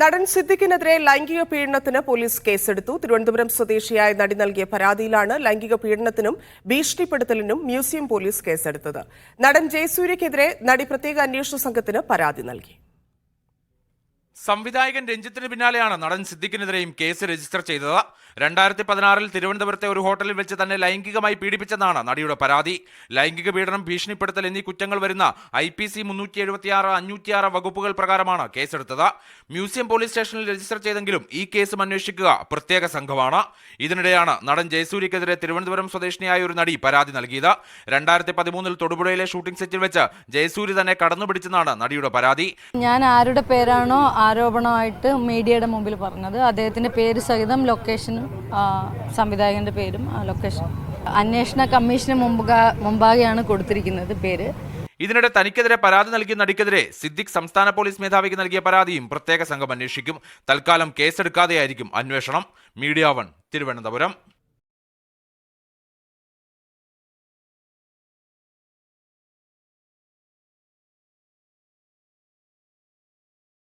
നടൻ സിദ്ദിഖിനെതിരെ ലൈംഗിക പീഡനത്തിന് പോലീസ് കേസെടുത്തു. തിരുവനന്തപുരം സ്വദേശിയായ നടി നൽകിയ പരാതിയിലാണ് ലൈംഗിക പീഡനത്തിനും ഭീഷണിപ്പെടുത്തലിനും മ്യൂസിയം പോലീസ് കേസെടുത്തത്. നടൻ ജയസൂര്യക്കെതിരെ നടി പ്രത്യേക അന്വേഷണ സംഘത്തിന് പരാതി നൽകി. സംവിധായകൻ രഞ്ജിത്തിന് പിന്നാലെയാണ് നടൻ സിദ്ദിഖിനെതിരെയും കേസ് രജിസ്റ്റർ ചെയ്തത്. രണ്ടായിരത്തി പതിനാറിൽ തിരുവനന്തപുരത്തെ ഒരു ഹോട്ടലിൽ വെച്ച് തന്നെ ലൈംഗികമായി പീഡിപ്പിച്ചെന്നാണ് നടിയുടെ പരാതി. ലൈംഗിക പീഡനം ഭീഷണിപ്പെടുത്തൽ എന്നീ കുറ്റങ്ങൾ വരുന്ന ഐ പി സി മുന്നൂറ്റി എഴുപത്തിയാറ് അഞ്ഞൂറ്റിയാറ് വകുപ്പുകൾ പ്രകാരമാണ് കേസെടുത്തത്. മ്യൂസിയം പോലീസ് സ്റ്റേഷനിൽ രജിസ്റ്റർ ചെയ്തെങ്കിലും ഈ കേസും അന്വേഷിക്കുക പ്രത്യേക സംഘമാണ്. ഇതിനിടെയാണ് നടൻ ജയസൂര്യക്കെതിരെ തിരുവനന്തപുരം സ്വദേശിനിയായ ഒരു നടി പരാതി നൽകിയത്. രണ്ടായിരത്തി പതിമൂന്നിൽ തൊടുപുഴയിലെ ഷൂട്ടിംഗ് സെറ്റിൽ വെച്ച് ജയസൂര്യ തന്നെ കടന്നുപിടിച്ചെന്നാണ് നടിയുടെ പരാതി. ഞാൻ ആരുടെ പേരാണോ ആരോപണമായിട്ട് മീഡിയയുടെ മുമ്പിൽ പറഞ്ഞത്. അദ്ദേഹത്തിന്റെ പേര് സഹിതം ലൊക്കേഷനും സംവിധായകന്റെ പേരും ലൊക്കേഷൻ അന്വേഷണ കമ്മീഷന് മുമ്പാ മുമ്പാകെയാണ് കൊടുത്തിരിക്കുന്നത് പേര്. ഇതിനിടെ തനിക്കെതിരെ പരാതി നൽകിയ നടിക്കെതിരെ സിദ്ദിഖ് സംസ്ഥാന പോലീസ് മേധാവിക്ക് നൽകിയ പരാതിയും പ്രത്യേക സംഘം അന്വേഷിക്കും. തൽക്കാലം കേസെടുക്കാതെയായിരിക്കും അന്വേഷണം. Media one Thiruvananthapuram.